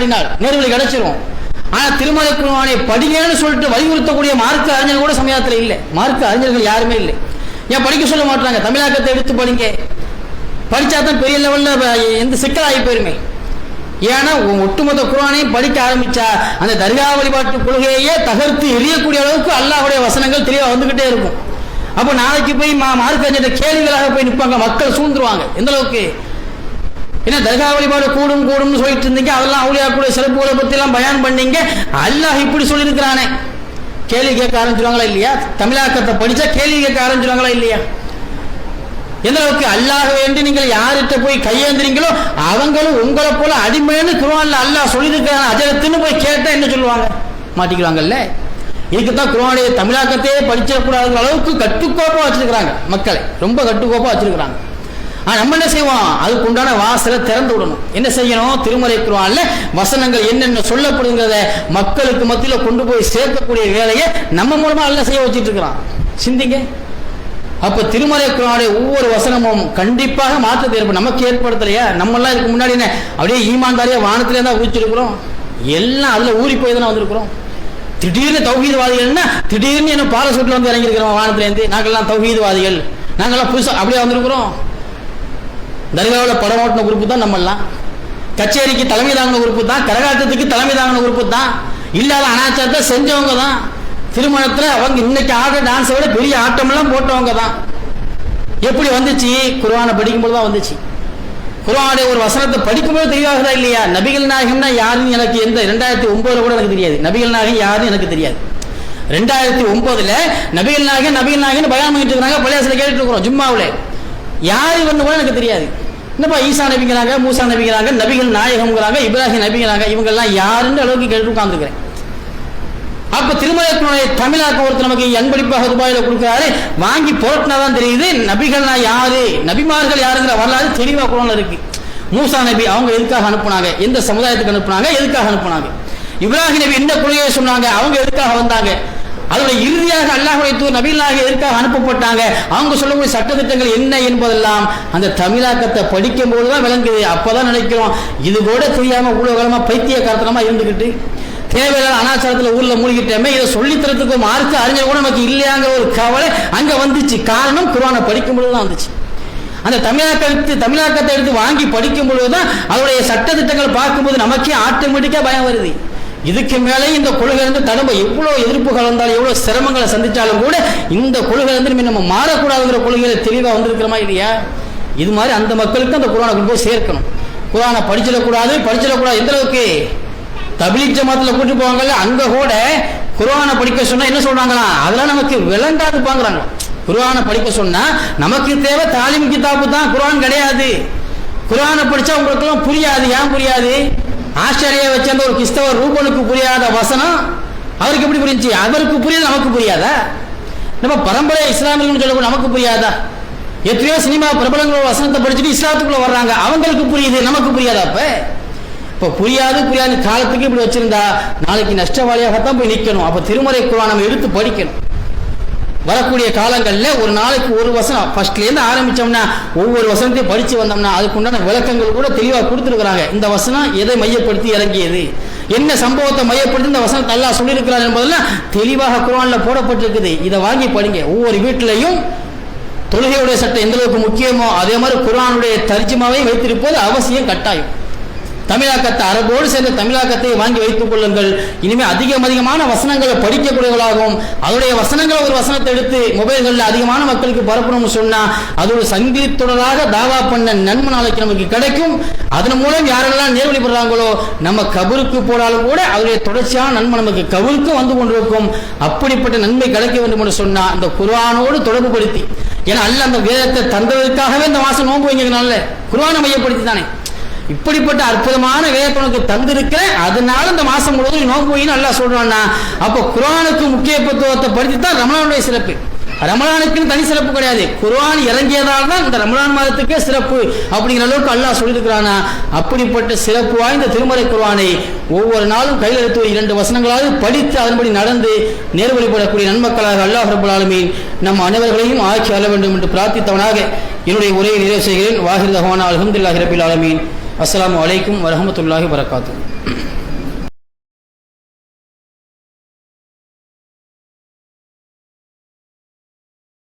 பாடினார். நேர்வழி கிடைச்சிரும். ஆனா திருமலை குருவானை படிங்கன்னு சொல்லிட்டு வலியுறுத்தக்கூடிய மார்க்க அறிஞர்கள் கூட சமயத்தில் இல்லை. மார்க்க அறிஞர்கள் யாருமே இல்லை. ஏன் படிக்க சொல்ல மாட்டாங்க? தமிழாக்கத்தை எடுத்து படிங்க. படிச்சா தான் பெரிய லெவல்ல எந்த சிக்கலாகி போயிருமே. ஏன்னா ஒட்டுமொத்த குரானையும் படிக்க ஆரம்பிச்சா அந்த தர்கா வழிபாட்டு கொள்கையே தகர்த்து எரியக்கூடிய அளவுக்கு அல்லாஹுடைய வசனங்கள் தெளிவா வந்துகிட்டே இருக்கும். அப்போ நாளைக்கு போய் மா மார்க்கஞ்சத்தை கேள்விகளாக போய் நிற்பாங்க மக்கள் சூழ்ந்துருவாங்க. எந்த அளவுக்கு? ஏன்னா தர்கா வழிபாடு கூடும் கூடும்னு சொல்லிட்டு இருந்தீங்க அதெல்லாம் அவளியா கூட சிறப்புகளை பத்தி எல்லாம் பயான் பண்ணீங்க. அல்லாஹ் இப்படி சொல்லியிருக்கிறானே. கேள்வி கேட்க ஆரம்பிச்சிருவாங்களா இல்லையா? தமிழாக்கத்தை படிச்சா கேள்வி கேட்க ஆரம்பிச்சிருவாங்களா இல்லையா? எந்த அளவுக்கு அல்லாஹ் வேண்டி நீங்கள் யார்கிட்ட போய் கையேந்திரீங்களோ அவங்களும் உங்களை போல அடிமைன்னு குரான்ல அல்லாஹ் சொல்லியிருக்கிறான் அஜரத்துன்னு போய் கேட்டா என்ன சொல்லுவாங்க? மாட்டிக்கிறாங்கல்ல இதுக்கு தான் தமிழாக்கத்தையே படிச்சிடக்கூடாதுங்கிற அளவுக்கு கட்டுக்கோப்பா வச்சிருக்கிறாங்க மக்களை. ரொம்ப கட்டுக்கோப்பா வச்சிருக்கிறாங்க. ஆனால் நம்ம என்ன செய்வோம்? அதுக்கு உண்டான வாசலை திறந்து விடணும். என்ன செய்யணும்? திருமலை குருவான்ல வசனங்கள் என்னென்ன சொல்லப்படுங்கிறத மக்களுக்கு மத்தியில் கொண்டு போய் சேர்க்கக்கூடிய வேலையை நம்ம மூலமாக அல்ல செய்ய வச்சுட்டு இருக்கிறான் சிந்திங்க. அப்போ திருமலை குரானுடைய ஒவ்வொரு வசனமும் கண்டிப்பாக மாற்றத்தை ஏற்படும் நமக்கு ஏற்படுத்தலையா? நம்மளாம் இதுக்கு முன்னாடி என்ன? அப்படியே ஈமான்தாரியா வானத்திலே தான் ஊச்சிருக்கிறோம் எல்லாம் அதில் ஊறி போய் தானே வந்திருக்கிறோம். திடீர்னு தௌஹீதவாதிகள்னா திடீர்னு என்ன பாலசூட்டில் வந்து இறங்கியிருக்கிறோம் வானத்திலேருந்து நாங்கள்லாம் தௌஹீதவாதிகள். நாங்கெல்லாம் புதுசாக அப்படியே வந்திருக்கிறோம். தர்காவில் படம் ஓட்டின குரூப்பு தான் நம்மெல்லாம். கச்சேரிக்கு தலைமை தாங்கின குரூப்பு தான் கரகாட்டத்துக்கு தலைமை தாங்கின குரூப்பு தான். இல்லாத அனாச்சாரத்தை செஞ்சவங்க தான். திருமணத்தில் அவங்க இன்னைக்கு ஆடுற டான்ஸை விட பெரிய ஆட்டமெல்லாம் போட்டவங்க தான். எப்படி வந்துச்சு? குர்ஆனை படிக்கும்போது தான் வந்துச்சு. குர்ஆனுடைய ஒரு வசனத்தை படிக்கும்போது தெளிவாகுதா இல்லையா? நபிகள் நாயகம்னா யாருன்னு எனக்கு எந்த ரெண்டாயிரத்தி ஒன்பதுல கூட எனக்கு தெரியாது. நபிகள் நாயகம் யாருன்னு எனக்கு தெரியாது. ரெண்டாயிரத்தி ஒன்பதுல நபிகள் நாயகன் நபிகள் நாயகன் பயான் பண்ணிட்டு பழைய சில கேட்டுட்டு இருக்கிறோம் ஜும்மாவுல. யார் இவன் கூட எனக்கு தெரியாது. என்னப்பா ஈசா நபிங்கிறாங்க மூசா நபிங்கிறாங்க நபிகள் நாயகம்ங்கிறாங்க இப்ராஹிம் நபிங்கிறாங்க இவங்கெல்லாம் யாருன்னு அளவுக்கு கேட்டு உட்காந்துக்கிறேன் அப்ப திருமலைக்குடைய தமிழாக்க ஒருத்தர் நமக்கு அன்பளிப்பாக ரூபாயில கொடுக்கிறாரு. வாங்கி போட்டினாதான் தெரியுது நபிகள்னா யாரு? நபிமார்கள் யாருங்கிற வரலாறு தெளிவா குரான்ல இருக்கு. மூசா நபி அவங்க எதுக்காக அனுப்புனாங்க? எந்த சமுதாயத்துக்கு அனுப்புனாங்க? எதுக்காக அனுப்புனாங்க? இப்ராஹிம் நபி என்ன கொள்கையை சொன்னாங்க அவங்க எதுக்காக வந்தாங்க? அதோட இறுதியாக அல்லாஹுடைய தூர் நபீலாக எதற்காக அனுப்பப்பட்டாங்க? அவங்க சொல்லக்கூடிய சட்டத்திட்டங்கள் என்ன என்பதெல்லாம் அந்த தமிழாக்கத்தை படிக்கும் போதுதான் விளங்குது. அப்போதான் நினைக்கிறோம். இது கூட தெரியாம பைத்திய பைத்தியக்காரத்தனமா இருந்துக்கிட்டு தேவையில்லாத அனாச்சாரத்தில் ஊரில் மூழ்கிட்டோமே இதை சொல்லித்தரத்துக்கு மார்க்கு அறிஞர் கூட நமக்கு இல்லையாங்கிற ஒரு கவலை அங்கே வந்துச்சு. காரணம் குரானை படிக்கும் பொழுது தான் வந்துச்சு. அந்த தமிழாக்கத்தை தமிழாக்கத்தை எடுத்து வாங்கி படிக்கும் பொழுது தான் அதோடைய சட்டத்திட்டங்கள் பார்க்கும்போது நமக்கே ஆட்டோமேட்டிக்காக பயம் வருது. இதுக்கு மேலே இந்த கொள்கை இருந்து தடும்ப எவ்வளவு எதிர்ப்புகள் வந்தாலும் எவ்வளோ சிரமங்களை சந்தித்தாலும் கூட இந்த கொள்கை இருந்து நம்ம மாறக்கூடாதுங்கிற கொள்கையில் தெளிவாக வந்திருக்கிறோமா இல்லையா? இது மாதிரி அந்த மக்களுக்கு அந்த குரானை கொண்டு போய் சேர்க்கணும். குரானை படிச்சிடக்கூடாது படிச்சிடக்கூடாது. எந்த அளவுக்கு? தபிலீக் ஜமாத்துல கூட்டி போவாங்கல்ல அங்கே கூட குரானை படிக்க சொன்னால் என்ன சொல்றாங்களா? அதெல்லாம் நமக்கு விளங்காது பாங்குறாங்க குரானை படிக்க சொன்னால் நமக்கு தேவை தாலிம் கிதாபு தான் குரான் கிடையாது. குரானை படித்தா உங்களுக்கெல்லாம் புரியாது. ஏன் புரியாது? ஆஸ்திரேலியா வச்சிருந்த ஒரு கிறிஸ்தவ ரூபனுக்கு புரியாத வசனம் அவருக்கு எப்படி புரிஞ்சு அவருக்கு புரியாது நமக்கு புரியாதா? நம்ம பரம்பரை இஸ்லாமியர்கள் சொல்ல நமக்கு புரியாதா? எத்தனையோ சினிமா பிரபலங்களோட வசனத்தை படிச்சுட்டு இஸ்லாத்துக்குள்ள வர்றாங்க. அவங்களுக்கு புரியுது நமக்கு புரியாதா அப்ப? இப்போ புரியாது புரியாது காலத்துக்கு இப்படி வச்சிருந்தா நாளைக்கு நஷ்டவாளியாகத்தான் போய் நிற்கணும் அப்ப திருமறை குரான் நம்ம எடுத்து படிக்கணும். வரக்கூடிய காலங்களில் ஒரு நாளைக்கு ஒரு வசனம். ஃபர்ஸ்ட்லேருந்து ஆரம்பித்தோம்னா ஆரம்பிச்சோம்னா ஒவ்வொரு வசனத்தையும் படிச்சு வந்தோம்னா அதுக்குண்டான விளக்கங்கள் கூட தெளிவாக கொடுத்துருக்குறாங்க. இந்த வசனம் எதை மையப்படுத்தி இறங்கியது? என்ன சம்பவத்தை மையப்படுத்தி இந்த வசனத்தை நல்லா சொல்லியிருக்கிறார் என்பதெல்லாம் தெளிவாக குரானில் போடப்பட்டிருக்குது. இதை வாங்கி படிங்க. ஒவ்வொரு வீட்டிலையும் தொழுகையுடைய சட்டம் எந்த அளவுக்கு முக்கியமோ அதே மாதிரி குரானுடைய தர்ஜிமாவை வைத்திருப்பது அவசியம் கட்டாயம். தமிழாக்கத்தை அரபோடு சேர்ந்த தமிழாக்கத்தை வாங்கி வைத்துக் கொள்ளுங்கள். இனிமே அதிகம் அதிகமான வசனங்களை படிக்கக்கூடியவர்களாகவும் அதனுடைய வசனங்களை ஒரு வசனத்தை எடுத்து மொபைல்களில் அதிகமான மக்களுக்கு பரப்பணும்னு சொன்னா அது ஒரு சங்கி தொடராக தாவா பண்ண நன்மை நாளைக்கு நமக்கு கிடைக்கும். அதன் மூலம் யாரெல்லாம் நேர்வழி பெறாங்களோ நம்ம கபருக்கு போனாலும் கூட அவருடைய தொடர்ச்சியான நன்மை நமக்கு கபருக்கு வந்து கொண்டிருக்கும். அப்படிப்பட்ட நன்மை கிடைக்க வேண்டும் என்று சொன்னா இந்த குர்ஆனோடு தொடர்பு படுத்தி ஏன்னா அல்ல அந்த வேதத்தை தந்ததற்காகவே இந்த மாசம் நோன்பு வைங்கிறதுனால குர்ஆனை மையப்படுத்தி தானே இப்படிப்பட்ட அற்புதமான வேதத்தை உனக்கு தந்திருக்கிறேன். அதனால இந்த மாசம் முழுவதும் நீ நோன்பு நல்லா சொல்றான்னா அப்போ குரானுக்கு முக்கியத்துவத்தை படித்து தான் ரமலானுடைய சிறப்பு. ரமலானுக்குன்னு தனி சிறப்பு கிடையாது. குர்ஆன் இறங்கியதால் தான் இந்த ரமலான் மாதத்துக்கே சிறப்பு அப்படிங்கிற அளவுக்கு அல்லாஹ் சொல்லியிருக்கிறானா? அப்படிப்பட்ட சிறப்பு வாய்ந்த திருமறை குர்ஆனை ஒவ்வொரு நாளும் கையில் எடுத்து இரண்டு வசனங்களாவது படித்து அதன்படி நடந்து நேர்வழிபடக்கூடிய நன்மக்களாக அல்லாஹ் ரபுல் நம் அனைவர்களையும் ஆட்சி அள்ள வேண்டும் என்று பிரார்த்தித்தவனாக என்னுடைய உரையை நிறைவு செய்கிறேன். வாஹிர் தஹவானா அலமதுல்லாஹி ரபில் ஆலமீன். அஸ்லாம் வலைக்கும் வரமத்துல்லாஹி வரகாத்து